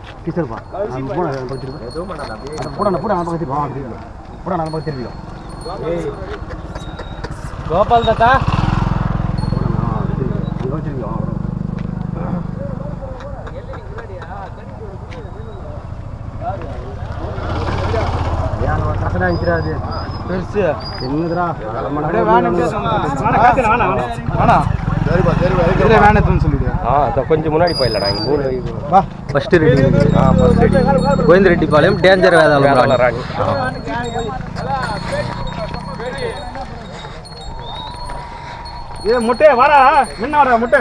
கூட நடிச்சிருக்கு டீச்சர் பா நான் போன பக்கத்தில் போட போட நான் பக்கத்தில் வா போட நான் பக்கத்தில் திரும்பிடும் கோபால் தாத்தா. அங்கே வச்சிருக்கோம் பெருசு. என்னதுடா? அப்படியே வேணும் இதில் சொல்லிடு ஆ கொஞ்சம் முன்னாடி போயிடலாம் இங்க மூணு. வா ஃபர்ஸ்ட் ரெடி. ஆ ஃபர்ஸ்ட் ரெடி. கோவிந்தரெட்டிப்பாளையம் டேஞ்சர் வேதாளம் வேதாள ராணி. ராணி. ஏ முட்டையா வாடா முன்ன வாடா முட்டை.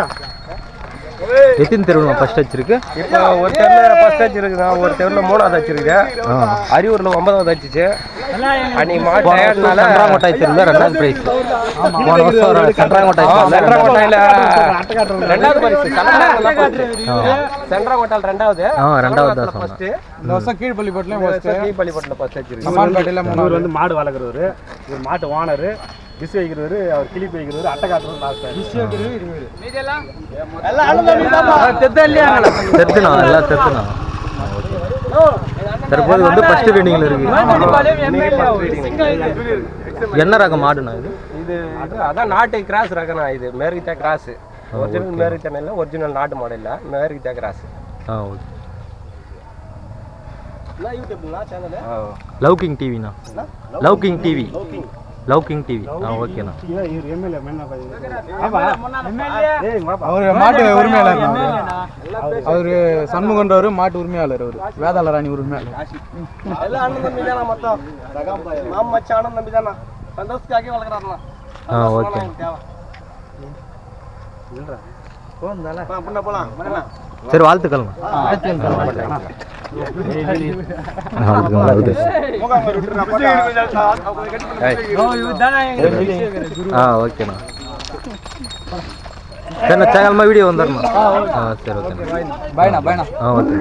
எத்தனை தெருவு ஃபர்ஸ்ட் வச்சிருக்கு இப்போ ஒரு தெருவில் ஃபர்ஸ்ட் வச்சிருக்குதா ஒரு தெருவில் மூணாவது வச்சிருக்கு ஆ. அரியூரில் ஒன்பதாவது வச்சுச்சு அன்னைக்கு மாட்டு போன வருஷம் டயர்ட்னால சென்ட்ராங்கோட்டாய் தெருவில் ரெண்டாவது பிரைஸ் போன வருஷம் ஒரு தெருவில் சென்ட்ராங்கோட்டையில் ரெண்டாவது ரெண்டாவது. ஆ, ரெண்டாவது. ஃபர்ஸ்ட் இந்த வருஷம் கீழ்பள்ளிப்பட்டிலையும் ஃபர்ஸ்ட் கீழ்பள்ளிப்பட்டில் ஃபர்ஸ்ட் வச்சிருக்கு வந்து மாடு வளர்க்குறவர். இவர் மாட்டு ஓனர். விசு வைக்கிறவர் அவர் கிளிப்பு வைக்கிறவர் அட்டை காட்டுறவர் லாஸ்ட் தெத்துனா எல்லாம் தெத்துனா தற்போது வந்து ஃபர்ஸ்ட் ரீடிங்கில் இருக்கு. என்ன ரகம் மாடுண்ணா இது? இது அதான் நாட்டு கிராஸ் ரகனா இது. மேரிகிட்டா கிராஸ். ஒரிஜினல் மேரிகிட்டா இல்லை ஒரிஜினல் நாட்டு மாடல் இல்லை. மேரிகிட்டா கிராஸ். ஆ ஓகே யூடியூப்னா channel love king டிவிண்ணா love king TV love king TV ஆ ஓகேண்ணா அவர் மாட்டு உரிமையாளர் அவர் சண்முகன்றவர் மாட்டு உரிமையாளர் அவர் வேதாள ராணி உரிமையாளர் ஆ ஓகே. சரி வாழ்த்துக்கள்ண்ணா ఓకేనా సరే నచ్చాగలమా వీడియో ఉందమ్మా సరే ఓకేనా ఓకే